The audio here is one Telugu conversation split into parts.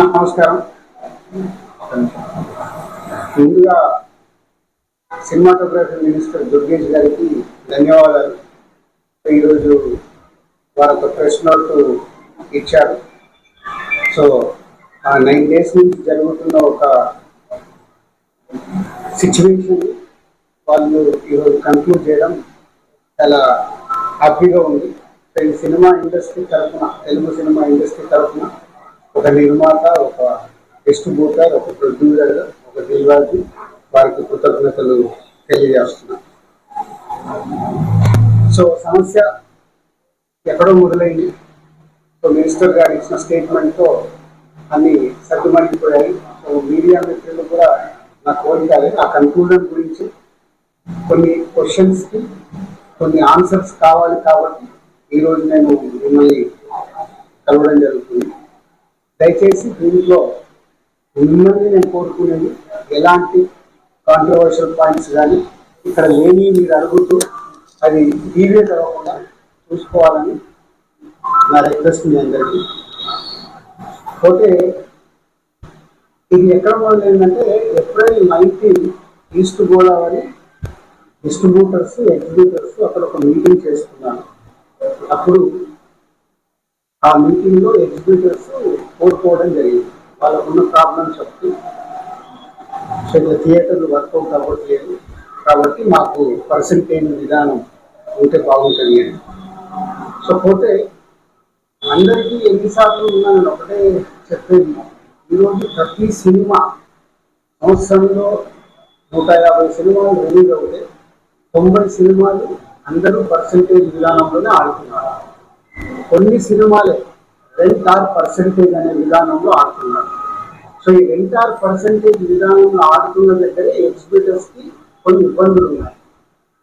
నమస్కారం. ముందుగా సినిమాటోగ్రఫీ మినిస్టర్ దుర్గేష్ గారికి ధన్యవాదాలు. ఈరోజు వారు ఒక ప్రెస్ నోట్ ఇచ్చారు. సో ఆ నైన్ డేస్ నుంచి జరుగుతున్న ఒక సిచ్యువేషన్ వాళ్ళు ఈరోజు కన్క్లూడ్ చేయడం చాలా హ్యాపీగా ఉంది. సో ఈ సినిమా ఇండస్ట్రీ తరఫున తెలుగు సినిమా ఇండస్ట్రీ తరఫున ఒక నిర్మాత ఒక డిస్ట్రిబ్యూటర్ ఒక ప్రొడ్యూసర్ ఒక డెలివరీ వారికి కృతజ్ఞతలు తెలియజేస్తున్నాను. సో సమస్య ఎక్కడో మొదలైంది. సో మినిస్టర్ గారు ఇచ్చిన స్టేట్మెంట్తో అన్ని సర్దుమణిపోయాయి సో మీడియా మిత్రులు కూడా నా కోరిక ఆ కన్క్లూజన్ గురించి కొన్ని క్వశ్చన్స్కి కొన్ని ఆన్సర్స్ కావాలి కాబట్టి ఈరోజు నేను మిమ్మల్ని కలవడం జరుగుతుంది. దయచేసి దీనిలో మిమ్మల్ని నేను కోరుకునేది ఎలాంటి కాంట్రవర్షియల్ పాయింట్స్ కానీ ఇక్కడ లేని మీరు అడుగుతూ అది డీవియేట్ అవ్వకుండా చూసుకోవాలని నా రిక్వెస్ట్ మీ అందరికీ. పోతే ఇది ఎక్కడ ఏంటంటే April nineteen East Godavari distributors exhibitors అక్కడ ఒక మీటింగ్ చేసుకున్నాను అప్పుడు ఆ మీటింగ్లో ఎగ్జిబ్యూటర్స్ కోరుకోవడం జరిగింది. వాళ్ళకున్న ప్రాబ్లం చెప్తూ సో థియేటర్లు వర్కౌట్ అవ్వట్లేదు. కాబట్టి మాకు పర్సంటేజ్ విధానం ఉంటే బాగుంటుంది అని. సో పోతే అందరికీ ఎన్నిసార్లు ఉన్నాను ఒకటే చెప్పేది. ఈరోజు ప్రతి సినిమా సంవత్సరంలో నూట యాభై సినిమాలు రిలీజ్ అవుతే తొంభై సినిమాలు అందరూ పర్సంటేజ్ విధానంలోనే ఆడుతున్నారు. కొన్ని సినిమాలే రెంట్ ఆర్ పర్సంటేజ్ అనే విధానంలో ఆడుతున్నారు. సో ఈ రెంట్ ఆర్ పర్సంటేజ్ విధానంలో ఆడుతున్న దగ్గర ఎగ్జిబిటర్స్కి కొన్ని ఇబ్బందులు ఉన్నాయి.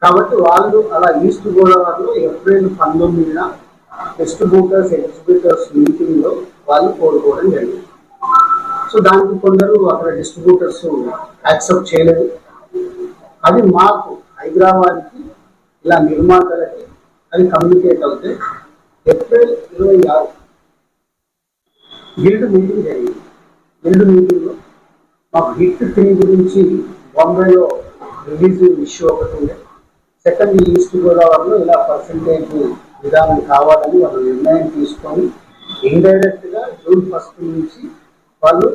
కాబట్టి వాళ్ళు అలా ఈస్ట్ గోదావరిలో ఏప్రిల్ పంతొమ్మిదిన డిస్ట్రిబ్యూటర్స్ ఎగ్జిబిటర్స్ మీటింగ్లో వాళ్ళు కోరుకోవడం జరిగింది. సో దానికి కొందరు అక్కడ డిస్ట్రిబ్యూటర్స్ యాక్సెప్ట్ చేయలేదు. అది మాకు హైదరాబాద్కి ఇలా నిర్మాతలకి అది కమ్యూనికేట్ అవుతే ఏప్రిల్ ఇరవై ఆరు గిల్డ్ మీటింగ్ జరిగింది. గిల్డ్ మీటింగ్లో మాకు హిట్ త్రీ గురించి బాంబేలో రిలీజ్ ఇష్యూ ఒకటి ఉండే సెకండ్ ఈస్ట్ గోదావరిలో ఇలా పర్సంటేజ్ విధానం కావాలని వాళ్ళు నిర్ణయం తీసుకొని ఇండైరెక్ట్గా జూన్ ఫస్ట్ నుంచి వాళ్ళు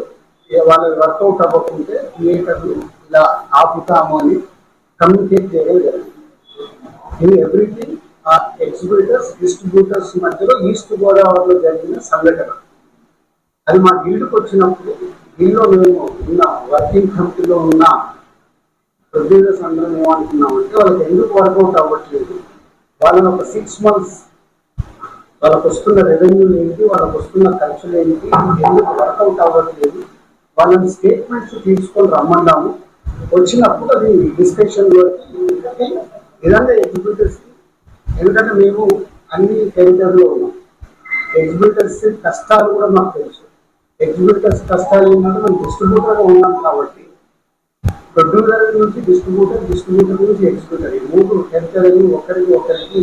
ఏ- వాళ్ళకి వర్కౌట్ అవ్వకుంటే థియేటర్లు ఇలా ఆపుతాము అని కమ్యూనికేట్ చేయడం జరిగింది. ఇది ఎవ్రీథింగ్ ఆ ఎగ్జిబ్యూటర్స్ డిస్ట్రిబ్యూటర్స్ మధ్యలో ఈస్ట్ గోదావరిలో జరిగిన సంఘటన. అది మా గిల్డ్కి వచ్చినప్పుడు గిల్లో మేము ఉన్న వర్కింగ్ కమిటీలో ఉన్న ప్రొడ్యూసర్స్ అందరం ఏమనుకున్నామంటే వాళ్ళకి ఎందుకు వర్కౌట్ అవ్వట్లేదు? వాళ్ళని ఒక సిక్స్ మంత్స్ వాళ్ళకు వస్తున్న రెవెన్యూ ఏంటి వాళ్ళకు వస్తున్న ఖర్చులు ఏంటి ఎందుకు వర్కౌట్ అవ్వట్లేదు? వాళ్ళని స్టేట్మెంట్స్ తీసుకొని రమ్మన్నాము. వచ్చినప్పుడు అది డిస్కషన్ ఏదంటే ఎగ్జిబ్యూటర్స్ ఎందుకంటే మేము అన్ని టెరిటరీలో ఉన్నాం. ఎగ్జిబ్యూటర్స్ కష్టాలు కూడా మాకు తెలుసు. ఎగ్జిబ్యూటర్ కష్టాలు ఏంటంటే మనం డిస్ట్రిబ్యూటర్గా ఉన్నాం కాబట్టి. ప్రొడ్యూసర్ నుంచి డిస్ట్రిబ్యూటర్ డిస్ట్రిబ్యూటర్ నుంచి ఎగ్జిక్యూటర్ ఈ మూడు టెరిటరీ ఒకరికి ఒకరికి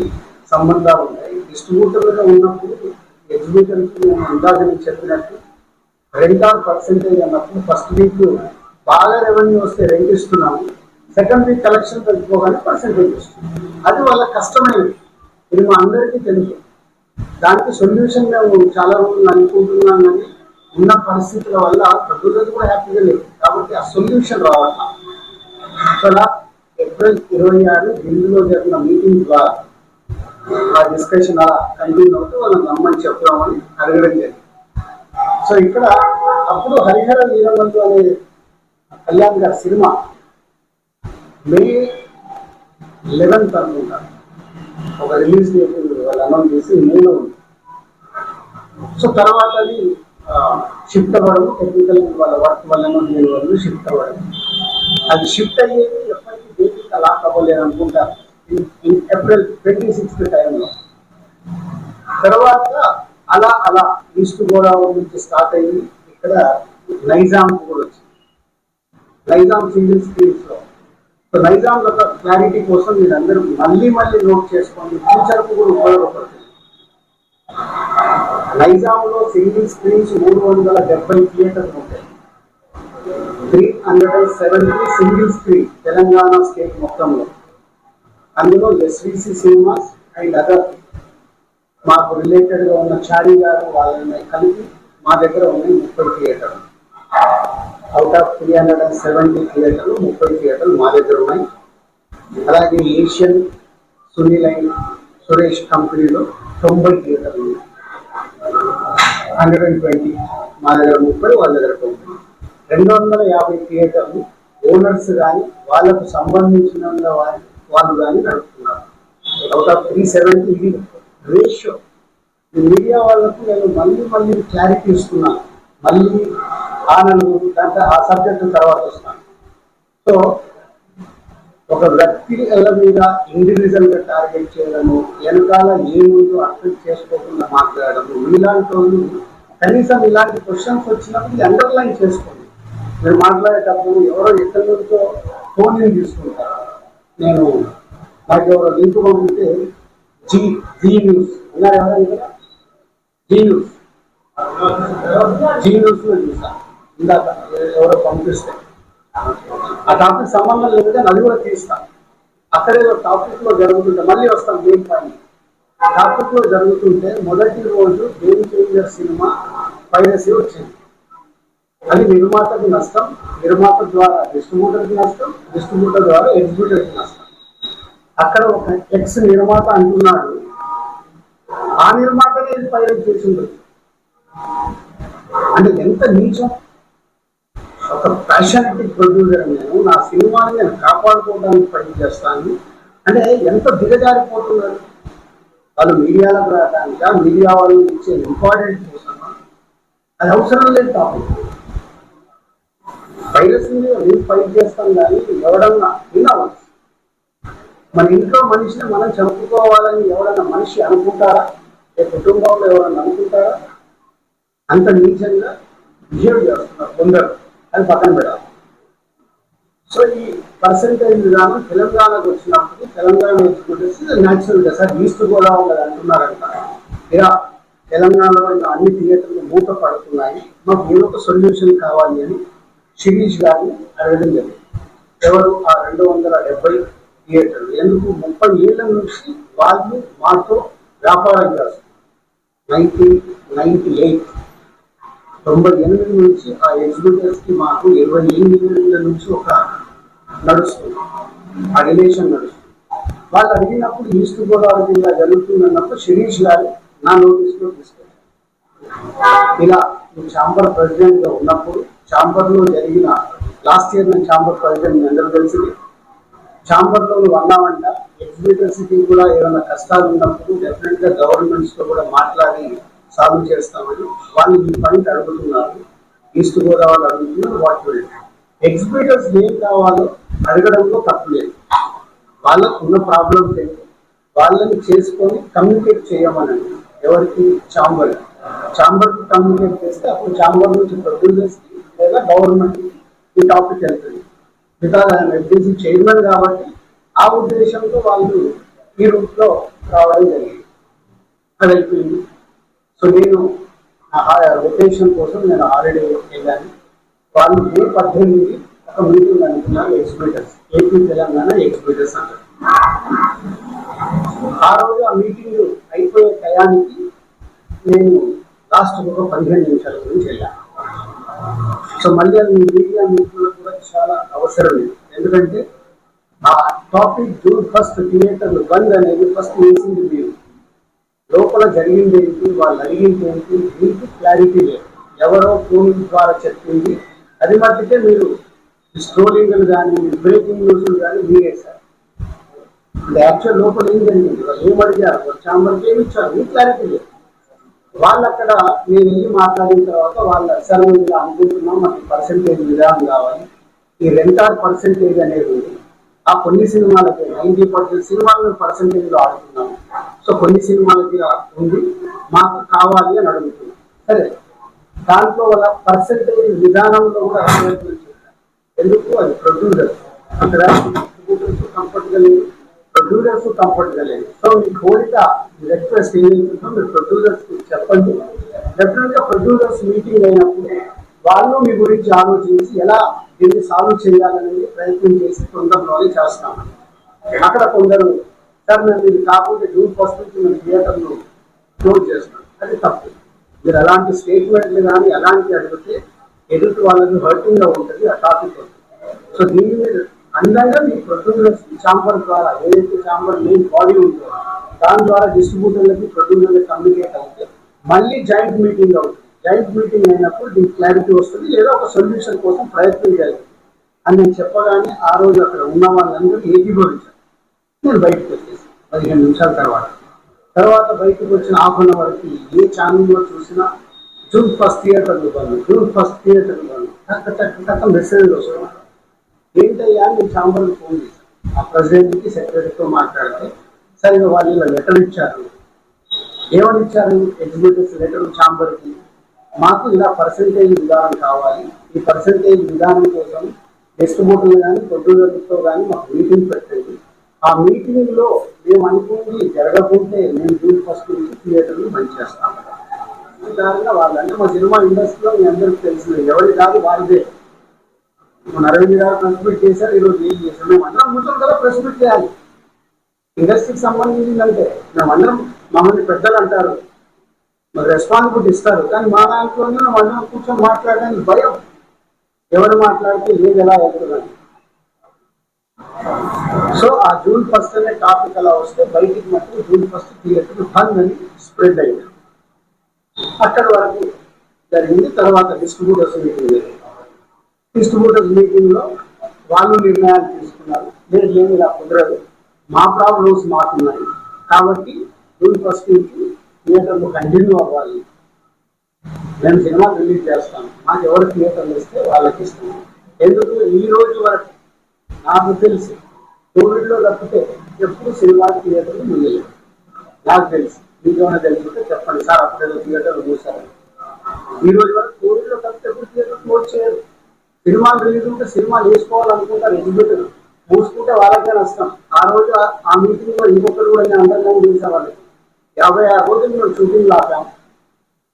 సంబంధాలు ఉన్నాయి డిస్ట్రిబ్యూటర్గా ఉన్నప్పుడు ఎగ్జిక్యూటర్కి నేను ఇందాక నేను చెప్పినట్టు రెంట్ ఆర్ పర్సెంటేజ్ అన్నప్పుడు ఫస్ట్ వీక్ బాగా రెవెన్యూ వస్తే రెంట్ ఇస్తున్నాము. సెకండ్ వీక్ కలెక్షన్ తగ్గిపోగానే పర్సెంటేజ్ ఇస్తున్నాం అది వాళ్ళ కష్టమైనది. ఇది మా అందరికీ తెలుసు. దానికి సొల్యూషన్ మేము చాలా రోజులు అనుకుంటున్నాం కానీ ఉన్న పరిస్థితుల వల్ల ప్రొడ్యూసర్ కూడా హ్యాపీగా లేదు. కాబట్టి ఆ సొల్యూషన్ రావాలి? అక్కడ ఏప్రిల్ ఇరవై ఆరు ఢిల్లీలో జరిగిన మీటింగ్ ద్వారా ఆ డిస్కషన్ అలా కంటిన్యూ అవుతూ వాళ్ళని నమ్మని చెప్తామని అడగడం జరిగింది. సో ఇక్కడ అప్పుడు హరిహర వీరమంతు అనే కళ్యాణ్ గారి సినిమా మే లెవెన్త్ అనుకుంటారు ఒక రిలీజ్ డేట్ వాళ్ళు అనౌన్స్ చేసి మేలో ఉంది. సో తర్వాత అది షిఫ్ట్ అవ్వడం టెక్నికల్ వాళ్ళ వర్క్ వల్లనో దీని వల్ల షిఫ్ట్ అవ్వడం. అది షిఫ్ట్ అయ్యేది ఎప్పటికీ దేనికి అలా అవ్వలేదు అనుకుంటా. ఏప్రిల్ ట్వంటీ సిక్స్త్ టైంలో తర్వాత అలా అలా ఈస్ట్ గోదావరి నుంచి స్టార్ట్ అయ్యి ఇక్కడ నైజాం కూడా వచ్చింది. నైజాం సింగిల్ స్క్రీన్స్లో. సో నైజాం యొక్క క్లారిటీ కోసం మీరు అందరూ మళ్ళీ మళ్ళీ నోట్ చేసుకోండి. ఫ్యూచర్కు కూడా ఉపయోగపడుతుంది. నైజాంలో సింగిల్ స్క్రీన్స్ మూడు వందల డెబ్బై థియేటర్లు ఉంటాయి. Three hundred and seventy single screen Telangana state మొత్తంలో. అందులో ఎస్విసి సినిమాస్ అండ్ అదర్ మాకు రిలేటెడ్గా ఉన్న చారీ గారు వాళ్ళని కలిపి మా దగ్గర ఉన్నాయి ముప్పై థియేటర్లు. Out of three hundred and seventy థియేటర్లు ముప్పై థియేటర్లు మా దగ్గర ఉన్నాయి. అలాగే ఏషియన్ సునీల్ అండ్ సురేష్ కంపెనీలో తొంభై థియేటర్లు ఉన్నాయి. హండ్రెడ్ అండ్ ట్వంటీ మా దగ్గర ముప్పై వాళ్ళ దగ్గర తొంభై రెండు వందల యాభై థియేటర్లు ఓనర్స్ కానీ వాళ్ళకు సంబంధించిన వాళ్ళు కానీ నడుపుతున్నారు. అవుట్ ఆఫ్ త్రీ సెవెంటీ ఇది రేషియో ఈ మీడియా వాళ్ళకు నేను మళ్ళీ మళ్ళీ క్లారిటీ ఇస్తున్నాను మళ్ళీ ఆ నలుగురు దాంట్లో ఆ సబ్జెక్టు తర్వాత వస్తాను. సో ఒక వ్యక్తుల మీద ఇండివిజువల్గా టార్గెట్ చేయడము వెనకాల ఏముందో అర్థం చేసుకోకుండా మాట్లాడము ఇలాంటి వాళ్ళు కనీసం ఇలాంటి క్వశ్చన్స్ వచ్చినప్పుడు అండర్లైన్ చేసుకోండి. మీరు మాట్లాడేటప్పుడు ఎవరో ఇతరులతో ఫోన్ తీసుకుంటారు. నేను నాకు ఎవరో లింక్ పంపితే జీ జీ న్యూస్. ఉన్నారు ఎవరైనా జీ న్యూస్. జీ న్యూస్లో చూసా. ఇందాక ఎవరో పంపిస్తే. ఆ టాపిక్ సంబంధం లేకపోతే నలుగురు తీస్తాం అక్కడే టాపిక్లో జరుగుతుంటే మళ్ళీ వస్తాం మెయిన్ పాయింట్. టాపిక్లో జరుగుతుంటే మొదటి రోజు గేమ్ చేంజర్ సినిమా పైరసీ వచ్చింది? అది నిర్మాతకు నష్టం నిర్మాత ద్వారా డిస్ట్రిబ్యూటర్కి నష్టం డిస్ట్రిబ్యూటర్ ద్వారా ఎగ్జిబ్యూటర్కి నష్టం. అక్కడ ఒక ఎక్స్ నిర్మాత అంటున్నాడు ఆ నిర్మాతనే ఇది పైరట్ చేసిండు అంటే ఎంత నీచం? ఒక ప్యాషనెటిక్ ప్రొడ్యూసర్ నేను. నా సినిమాని నేను కాపాడుకోవడానికి పని చేస్తాను. అంటే ఎంత దిగజారిపోతున్నారు? వాళ్ళు మీడియాలకు రావడానికి? మీడియా వాళ్ళు ఇచ్చే ఇంపార్టెంట్ కోసమా? అది అవసరం లేదు టాపిక్. వైరస్ మీద మేము ఫైట్ చేస్తాం కానీ ఎవడన్నా వినవచ్చు మన ఇంట్లో మనిషిని మనం చంపుకోవాలని ఎవడన్నా మనిషి అనుకుంటారా? ఏ కుటుంబంలో ఎవరన్నా అనుకుంటారా? అంత నీచంగా బిహేవ్ చేస్తున్నారు కొందరు. అది పక్కన పెట్టాలి. సో ఈ పర్సంటేజ్ విధానం తెలంగాణకు వచ్చినప్పుడు తెలంగాణ ఎగ్జిక్యూటివ్స్ న్యాచురల్గా సార్ ఈస్ట్ గోదావరి అంటున్నారంట. ఇలా తెలంగాణలో ఇంకా అన్ని థియేటర్లు మూత పడుతున్నాయి మాకు ఏదొక సొల్యూషన్ కావాలి అని శిరీష్ గారిని అడగడం జరిగింది. ఎవరు? ఆ రెండు వందల డెబ్బై థియేటర్లు ఎందుకు? ముప్పై ఏళ్ళ నుంచి వాళ్ళు మాతో వ్యాపారం చేస్తారు నైన్టీన్ నైన్టీ ఎయిట్ తొంభై ఎనిమిది నుంచి ఆ ఎగ్జిబిటర్స్కి మాకు ఇరవై ఎనిమిది నుంచి ఒక నడుస్తుంది. ఆ రిలేషన్ నడుస్తుంది. వాళ్ళు అడిగినప్పుడు ఈస్ట్ గోదావరి జిల్లా జరుగుతుంది అన్నప్పుడు శిరీష్ గారు నా నోటీస్లో తీసుకెళ్ళారు ఇలా ఛాంబర్ ప్రెసిడెంట్గా ఉన్నప్పుడు ఛాంబర్లో జరిగిన లాస్ట్ ఇయర్ నేను ఛాంబర్ ప్రెసిడెంట్ అందరూ తెలిసింది ఛాంబర్లో నువ్వు అన్నామంట ఎగ్జిబిటర్స్కి కూడా ఏమైనా కష్టాలు ఉన్నప్పుడు డెఫినెట్గా గవర్నమెంట్స్తో కూడా మాట్లాడి సాల్వ్ చేస్తామని వాళ్ళు ఈ పని అడుగుతున్నారు ఈస్ట్ గోదావరి అడుగుతున్నారు వాటి ఎగ్జిబిటర్స్ ఏం కావాలో అడగడంలో తప్పు లేదు. వాళ్ళకు ఉన్న ప్రాబ్లమ్స్ ఏంటి వాళ్ళని చేసుకొని కమ్యూనికేట్ చేయమని ఎవరికి? ఛాంబర్ ఛాంబర్కి కమ్యూనికేట్ చేస్తే అప్పుడు ఛాంబర్ నుంచి ప్రొడ్యూసర్స్కి లేదా గవర్నమెంట్ ఈ టాపిక్ వెళ్తుంది. బికాజ్ ఆయన ఎఫ్డీసీ చైర్మన్ కాబట్టి ఆ ఉద్దేశంతో వాళ్ళు ఈ రూట్లో రావడం జరిగింది. అది అయిపోయింది. సో నేను ఆ రొటేషన్ కోసం నేను ఆల్రెడీ వెళ్ళాను. వాళ్ళు మే పద్దెనిమిది ఒక మీటింగ్ అనుకున్నాను ఎక్స్పీరియన్స్ ఏపీ తెలంగాణ ఎక్స్పీరియన్స్ అన్నారు ఆ రోజు ఆ మీటింగ్ అయిపోయే టయానికి నేను లాస్ట్ ఒక పదిహేను నిమిషాల గురించి వెళ్ళాను సో మళ్ళీ అది మీడియా మీటింగ్లో కూడా చాలా అవసరం లేదు. ఎందుకంటే ఆ topic June first theatre bandh అనేది ఫస్ట్ వేసింది మీరు లోపల జరిగింది ఏంటి వాళ్ళు అడిగింది ఏంటి మీకు క్లారిటీ లేదు. ఎవరో ఫోన్ ద్వారా చెప్పింది. అది మట్టుకే మీరు స్ట్రోలింగ్లు కానీ బ్రేకింగ్ న్యూస్లు కానీ మీరే సార్ అంటే యాక్చువల్ లోపల ఏం జరిగింది? వాళ్ళు ఏం అడిగారు? ఛాంబర్కి ఏమి ఇచ్చారు? మీకు క్లారిటీ లేదు. వాళ్ళు అక్కడ నేను వెళ్ళి మాట్లాడిన తర్వాత వాళ్ళ సార్ ఇలా అనుకుంటున్నాం మాకు పర్సంటేజ్ విధానం కావాలి. ఈ రెంటార్ పర్సంటేజ్ అనేది ఉంది. ఆ కొన్ని సినిమాలకి నైన్టీ పర్సెంట్ సినిమాలను పర్సంటేజ్లో ఆడుతున్నాము. సో కొన్ని సినిమాలకి ఉంది. మాకు కావాలి అని అడుగుతున్నాం. సరే. దాంట్లో వల్ల పర్సెంటేజ్ విధానంలో కూడా ఎందుకు? అది ప్రొడ్యూసర్ అక్కడ కంఫర్ట్ కంఫర్ట్గా లేదు. ప్రొడ్యూసర్స్ కంఫర్ట్గా లేదు. సో మీ కోరిక మీ రిక్వెస్ట్ ఏదైతుందో మీరు ప్రొడ్యూసర్స్కి చెప్పండి. డెఫినెట్గా ప్రొడ్యూసర్స్ మీటింగ్ అయినప్పుడు వాళ్ళు మీ గురించి ఆలోచించి ఎలా దీన్ని సాల్వ్ చేయాలనేది ప్రయత్నం చేసి తొందరలోనే చేస్తాం. అక్కడ కొందరు సార్ మేము ఇది కాకుండా జూన్ ఫస్ట్ నుంచి మేము థియేటర్ను క్లోజ్ చేస్తున్నాం అది తప్పు. మీరు అలాంటి స్టేట్మెంట్లు కానీ అలాంటి అడిగితే ఎదుటి వాళ్ళకి హర్టింగ్గా ఉంటుంది ఆ టాపిక్ సో దీని మీద అందంగా మీ ప్రొడ్యూసర్స్ ఛాంబర్ ద్వారా ఏదైతే ఛాంబర్ మెయిన్ బాడీ ఉందో దాని ద్వారా డిస్ట్రిబ్యూటర్లకి ప్రొడ్యూసర్లకి కమ్యూనికేట్ అవుతే మళ్ళీ జాయింట్ మీటింగ్ అవుతుంది. జాయింట్ మీటింగ్ అయినప్పుడు దీనికి క్లారిటీ వస్తుంది లేదా ఒక సొల్యూషన్ కోసం ప్రయత్నం చేయాలి. అని నేను చెప్పగానే ఆ రోజు అక్కడ ఉన్న వాళ్ళందరూ ఏకీభవించారు. నేను బయటకు వచ్చాను. పదిహేను నిమిషాల తర్వాత. తర్వాత బయటకు వచ్చిన హాఫ్ అన్ అవర్కి ఏ ఛానల్లో చూసినా జూన్ ఫస్ట్ థియేటర్లు బంద్ జూన్ ఫస్ట్ థియేటర్లు బంద్ టక్ టక్ టక్ మెసేజ్ వస్తున్నాయి ఏంటయ్యా అని నేను ఛాంబర్కి ఫోన్ చేశాను ఆ ప్రెసిడెంట్కి సెక్రటరీతో మాట్లాడితే సరే వాళ్ళు ఇలా లెటర్ ఇచ్చారు. ఏమని ఇచ్చారు? ఎగ్జిక్యూటివ్స్ లెటర్ ఛాంబర్కి. మాకు ఇలా పర్సంటేజ్ విధానం కావాలి. ఈ పర్సంటేజ్ విధానం కోసం డిస్ట్రిబ్యూటర్లు కానీ ప్రొడ్యూసర్లతో కానీ మాకు మీటింగ్ పెట్టండి. ఆ మీటింగ్లో మేము అనుకుంది జరగకుంటే మేము జూన్ ఫస్ట్ నుంచి థియేటర్లు బంద్ చేస్తాం ఈ కారణంగా వాళ్ళంటే మా సినిమా ఇండస్ట్రీలో మీ అందరికి తెలిసింది ఎవరి కాదు వారిదే మన అరవింద్ గారు ప్రెస్ మీట్ చేశారు ఈరోజు ఏం చేశారు మేము అందరం కూర్చొని కదా ప్రెస్ మీట్ చేయాలి. ఇండస్ట్రీకి సంబంధించిందంటే మేమందరం మమ్మల్ని పెద్దలు అంటారు మరి రెస్పాన్సిబిలిటీ ఇస్తారు. కానీ మా దాంట్లోనే మేము అందరం కూర్చొని మాట్లాడడానికి భయం. ఎవరు మాట్లాడితే ఏది ఎలా అవుతుందని. సో ఆ జూన్ ఫస్ట్ అనే టాపిక్ అలా వస్తే బయటికి మటుకు జూన్ ఫస్ట్ థియేటర్ బంద్ అని స్ప్రెడ్ అయింది అక్కడ వరకు జరిగింది తర్వాత డిస్ట్రిబ్యూటర్స్ మీటింగ్ జరిగింది. డిస్ట్రిబ్యూటర్స్ మీటింగ్లో వాళ్ళు నిర్ణయాలు తీసుకున్నారు. లేదు లేదు ఇలా కుదరదు. మా ప్రాబ్లమ్స్ మాకున్నాయి. కాబట్టి జూన్ ఫస్ట్ నుంచి థియేటర్లు కంటిన్యూ అవ్వాలి. నేను సినిమా రిలీజ్ చేస్తాను. మాకు ఎవరు థియేటర్లు ఇస్తే వాళ్ళకి ఇస్తాను ఎందుకు? ఈ రోజు వరకు నాకు తెలిసి. కోవిడ్లో తప్పితే ఎప్పుడు సినిమా థియేటర్లు ముందు నాకు తెలుసు. మీకు ఏమైనా తెలుసుంటే చెప్పండి. సార్ అప్పుడేదో థియేటర్లు చూసారు ఈ రోజు వరకు కోవిడ్లో తప్పితే ఎప్పుడు థియేటర్ క్లోజ్ చేయరు సినిమా రిలీజ్ ఉంటే సినిమా వేసుకోవాలనుకుంటారు ఎగ్జిబిటర్ మూసుకుంటే వాళ్ళకే నష్టం. ఆ రోజు ఆ- మీటింగ్లో ఇంకొకరు కూడా నేను అండర్లైన్ చేసేవాళ్ళకి యాభై ఆరు రోజులు మేము షూటింగ్ ఆపాం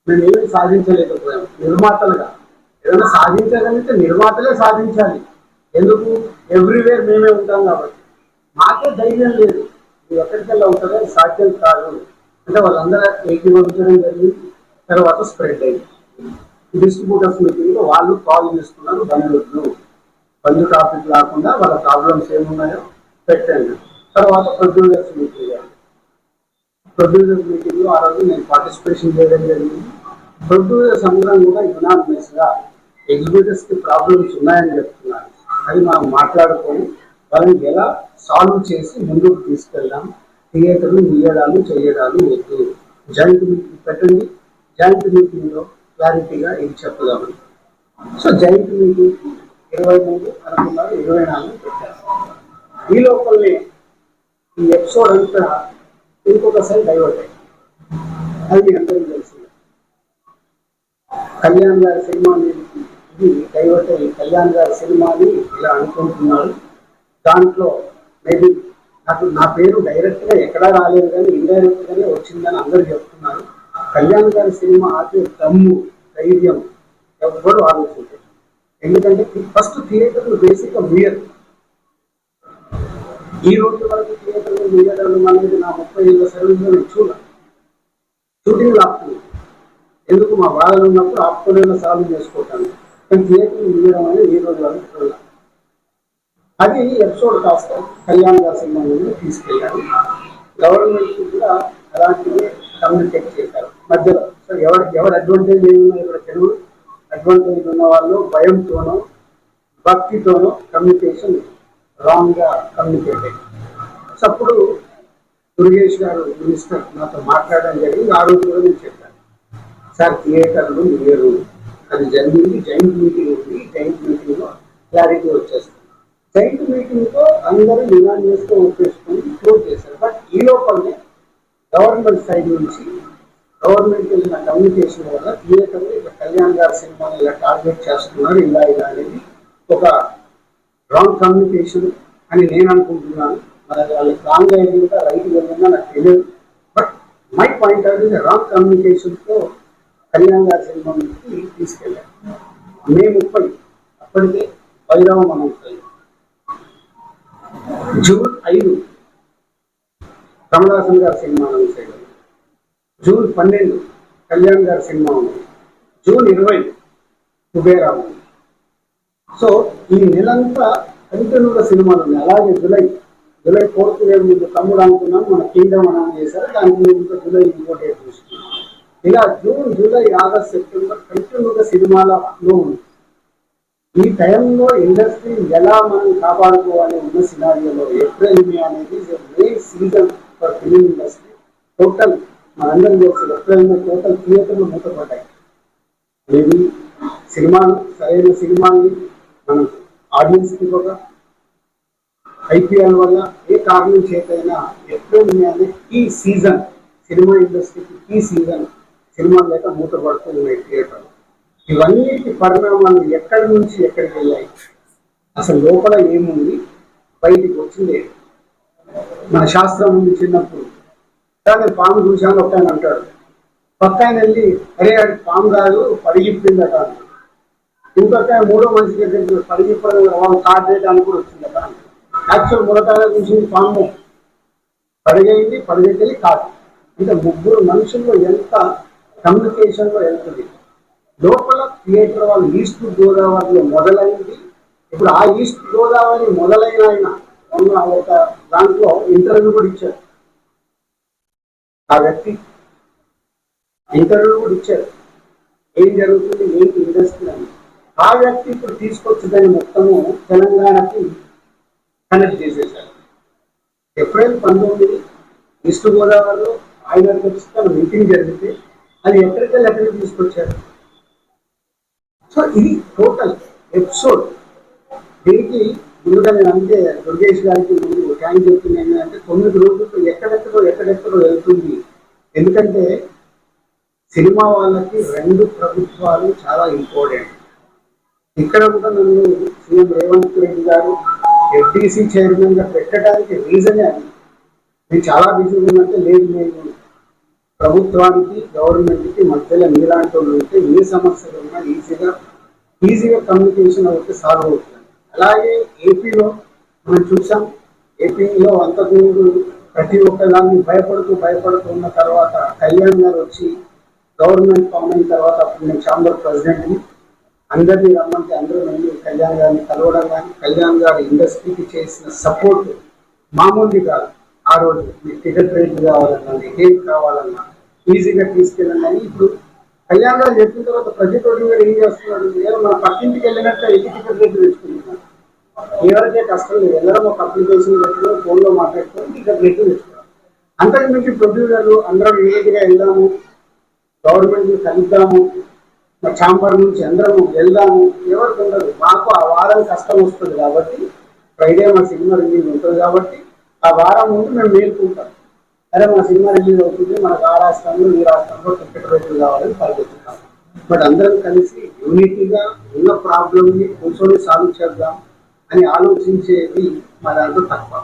మేము ఏమి సాధించలేకపోయాం. నిర్మాతలుగా. ఏదైనా సాధించగలిగితే నిర్మాతలే సాధించాలి. ఎందుకు? ఎవ్రీవేర్ మేమే ఉంటాం కాబట్టి. మాకే ధైర్యం లేదు. ఇది ఎక్కడికెళ్ళి అవుతుందో అది సాధ్యం కాదు. అంటే వాళ్ళందరూ ఏకీభవించడం జరిగింది. తర్వాత స్ప్రెడ్ అయింది. డిస్ట్రిబ్యూటర్స్ మీటింగ్ వాళ్ళు కాల్ చేసుకున్నారు బంధువులు బంధు టాపిక్ లేకుండా వాళ్ళ ప్రాబ్లమ్స్ ఏమున్నాయో పెట్టండి. తర్వాత ప్రొడ్యూసర్స్ మీటింగ్ ప్రొడ్యూసర్స్ మీటింగ్లో ఆ రోజు నేను పార్టిసిపేషన్ చేయడం జరిగింది. ప్రొడ్యూసర్స్ అందరం కూడా యునానిమస్గా ఎగ్జిబ్యూటర్స్కి ప్రాబ్లమ్స్ ఉన్నాయని చెప్తున్నారు. అది మనం మాట్లాడుకొని దాన్ని ఎలా సాల్వ్ చేసి ముందుకు తీసుకెళ్దాం? థియేటర్లు తీయడాలు చేయడాలు వద్దు. జాయింట్ మీటింగ్ పెట్టండి. జాయింట్ మీటింగ్లో క్లారిటీగా ఇది చెప్పుదామని సో జాయింట్ మీటింగ్ ఇరవై మూడు అనుకున్నారు ఇరవై నాలుగు పెట్టారు. ఈ లోపలనే ఈ ఎపిసోడ్ అంతా ఇంకొకసారి డైవర్ట్ అయింది. అది అందరికీ తెలిసింది. కళ్యాణ్ గారి సినిమాని ఇది డైవర్ట్ అయ్యి కళ్యాణ్ గారి సినిమాని ఇలా అనుకుంటున్నాడు దాంట్లో మేబీ నాకు నా పేరు డైరెక్ట్గా ఎక్కడా రాలేదు కానీ ఇండైరెక్ట్గానే వచ్చిందని అందరూ చెప్తున్నారు. కళ్యాణ్ గారి సినిమా ఆపే దమ్ము ధైర్యం ఎవ్వరు ఆలోచించారు. ఎందుకంటే ఫస్ట్ థియేటర్లు బేసిక్ వీయర్ ఈ రోజు వరకు థియేటర్లు వీయడం అనేది నా ముప్పై ఏళ్ళ సర్వీస్లో నేను చూడాలి షూటింగ్ ఆపుతుంది ఎందుకు మా బాధలు ఉన్నప్పుడు ఆపుకునేలా సాల్వ్ చేసుకుంటాను కానీ థియేటర్లు వీయడం అనేది ఈ రోజు వరకు చూడాలి అది ఎపిసోడ్ కాస్త కళ్యాణ్ గారి సినిమా తీసుకెళ్ళారు. గవర్నమెంట్ కూడా అలాంటివి కమ్యూనికేట్ చేశారు. మధ్యలో. సో ఎవరికి ఎవరు అడ్వాంటేజ్ ఏమున్నా ఇక్కడ తెలుగు? అడ్వాంటేజ్ ఉన్న వాళ్ళు భయంతోనో భక్తితోనో కమ్యూనికేషన్ రాంగ్గా కమ్యూనికేట్ అయింది సో అప్పుడు దుర్గేష్ గారు మినిస్టర్ నాతో మాట్లాడడం జరిగింది. ఆ రోజు కూడా నేను చెప్పాను. సార్ థియేటర్లు లేరు. అది జరిగింది. జైంట్ మీటింగ్ ఉంది. జైంట్ మీటింగ్లో క్లారిటీ వచ్చేస్తుంది. జాయింట్ మీటింగ్తో అందరూ యునానియస్గా ఒప్పేసుకొని క్లోజ్ చేశారు. బట్ ఈ లోపలనే గవర్నమెంట్ సైడ్ నుంచి గవర్నమెంట్ వెళ్ళిన కమ్యూనికేషన్ వల్ల థియేటర్లు ఇక్కడ కళ్యాణ్ గారి సినిమాని ఇలా టార్గెట్ చేస్తున్నారు ఇలా ఇలా అనేది ఒక రాంగ్ కమ్యూనికేషన్ అని నేను అనుకుంటున్నాను. మరి వాళ్ళు వాళ్ళకి రాంగ్ అయిందా రైట్ వెళ్ళిందా నాకు తెలియదు. But my point of view wrong కమ్యూనికేషన్తో Kalyan గారి సినిమా నుంచి తీసుకెళ్ళాను మే ముప్పై అప్పటికే వైరామం అనౌన్స్ జూన్ ఐదు కమలాసన్ గారి సినిమా అనౌన్స్ అయ్యారు జూన్ పన్నెండు కళ్యాణ్ గారి సినిమా ఉంది. జూన్ ఇరవై కుబేరా ఉంది. సో ఈ నెలంతా కంటిన్యూగా సినిమాలు ఉన్నాయి. అలాగే జూలై జూలై ఫోర్త్ నేను మీకు తమ్ముడు అనుకున్నాం మన కింగ్డమ్ అనౌన్స్ చేశారు. దానికి మేము ఇంకా జూలై ఇంకోటి డేట్ ఇలా జూన్ జూలై ఆగస్ట్ సెప్టెంబర్ కంటిన్యూగా సినిమాలలో ఉంది ఈ టైంలో ఇండస్ట్రీ ఎలా మనం కాపాడుకోవాలి ఉన్న సినారియోలో ఏప్రిల్ మే అనేది main season for film industry total మనందరం తెలుసు ఏప్రిల్ మే టోటల్ థియేటర్లు మూతపడ్డాయి. మేబీ సినిమాలు సరైన సినిమాని మనం ఆడియన్స్కి ఇవ్వగా ఐపీఎల్ వల్ల ఏ కారణం చేతైనా ఏప్రిల్ మే అనే ఈ సీజన్ సినిమా ఇండస్ట్రీకి ఈ సీజన్ సినిమాలు లేక మూతపడుతూ ఉన్నాయి థియేటర్లు ఇవన్నిటి పరిణామాలు ఎక్కడి నుంచి ఎక్కడికి వెళ్ళాయి? అసలు లోపల ఏముంది? బయటికి వచ్చింది. మన శాస్త్రం ఉంది చిన్నప్పుడు. కానీ పాము చూశాను ఒక ఆయన అంటాడు. పక్క ఆయన వెళ్ళి అరే అది పాము కాదు పరిగిప్పిందట ఇంకొక మూడో మనిషి దగ్గరికి పరిగిప్పడం వాళ్ళు కార్డ్ చేయడానికి కూడా వచ్చిందట. యాక్చువల్ మొదట చూసింది పాము. పరిగైంది పరిగెత్తి కాదు ఇంకా ముగ్గురు మనుషుల్లో ఎంత కమ్యూనికేషన్లో వెళ్తుంది లోపల థియేటర్ వాళ్ళు ఈస్ట్ గోదావరిలో మొదలైంది. ఇప్పుడు ఆ ఈస్ట్ గోదావరి మొదలైన ఆయన ఉన్న ఒక దాంట్లో ఇంటర్వ్యూ కూడా ఇచ్చారు. ఆ వ్యక్తి ఇంటర్వ్యూ కూడా ఇచ్చారు. ఏం జరుగుతుంది? ఏంటి ఇండస్ట్రీ అని. ఆ వ్యక్తి ఇప్పుడు తీసుకొచ్చేదాన్ని మొత్తము తెలంగాణకి కనెక్ట్ చేసేశారు. ఏప్రిల్ పంతొమ్మిది ఈస్ట్ గోదావరిలో ఆయన తెలుస్తున్న మీటింగ్ జరిగితే అది ఎక్కడికెళ్ళి ఎక్కడికి తీసుకొచ్చారు ఇది టోటల్ ఎపిసోడ్ దీనికి ముందుగా నేను అంటే దుర్గేష్ గారికి ముందు థ్యాంక్ చెప్తున్నాను ఏంటంటే తొమ్మిది రోజులు ఎక్కడెక్కడో ఎక్కడెక్కడో వెళ్తుంది. ఎందుకంటే సినిమా వాళ్ళకి రెండు ప్రభుత్వాలు చాలా ఇంపార్టెంట్ ఇక్కడ కూడా నన్ను సీఎం రేవంత్ రెడ్డి గారు ఎఫ్డీసీ చైర్మన్గా పెట్టడానికి రీజనే అది. నేను చాలా బిజీగా ఉన్నట్టే లేదు నేను. ప్రభుత్వానికి గవర్నమెంట్కి మధ్యలో మీలాంటి వాళ్ళు ఉంటే ఏ సమస్యలు ఉన్నా ఈజీగా ఈజీగా కమ్యూనికేషన్ అయితే సాల్వ్ అవుతుంది. అలాగే ఏపీలో మనం చూసాం ఏపీలో అంతకుముందు ప్రతి ఒక్కదాన్ని భయపడుతూ భయపడుతూ ఉన్న తర్వాత కళ్యాణ్ గారు వచ్చి గవర్నమెంట్ ఫామ్ అయిన తర్వాత అప్పుడు నేను ఛాంబర్ ప్రెసిడెంట్ని. అందరినీ రమ్మంటే అందరూ వెళ్ళి కళ్యాణ్ గారిని కలవడం కానీ కళ్యాణ్ గారి ఇండస్ట్రీకి చేసిన సపోర్ట్ మామూలుది కాదు. ఆ రోజు మీకు టికెట్ రేట్ కావాలన్నా మీకు ఏం కావాలన్నా ఈజీగా తీసుకెళ్ళండి అని ఇప్పుడు కళ్యాణ్ చెప్పిన తర్వాత ప్రతి రోడ్డు గారు ఏం చేస్తున్నాడు ఏదో మన పక్కింటికి వెళ్ళినట్టు ఎన్ని టికెట్ రేట్లు తెచ్చుకుంటున్నారు. ఎవరికే కష్టం లేదు. అందరం ఒక అప్లికేషన్ పెట్టుకుని ఫోన్లో మాట్లాడుకొని టికెట్ రేట్లు తెచ్చుకున్నారు. అంతకు మించి ప్రొడ్యూసర్లు అందరం ఇమీడియట్గా వెళ్దాము? గవర్నమెంట్ కలుద్దాము? మా ఛాంబర్ నుంచి అందరం వెళ్దాము? ఎవరికి ఉండదు. మాకు ఆ వారం కష్టం వస్తుంది కాబట్టి ఫ్రైడే మా సినిమా రిలీజ్ ఉంటుంది కాబట్టి ఆ వారం ముందు మేము మేల్కుంటాం. అరే మన సినిమా రిలీజ్ అవుతుంది మనకు ఆ రాష్ట్రంలో ఈ రాష్ట్రంలో టికెట్ రేట్లు కావాలని పరిగెత్తుతాం. బట్ అందరం కలిసి యూనిటీగా ఉన్న ప్రాబ్లమ్ని కూర్చొని సాల్వ్ చేద్దాం అని ఆలోచించేది మా దాంట్లో తక్కువ.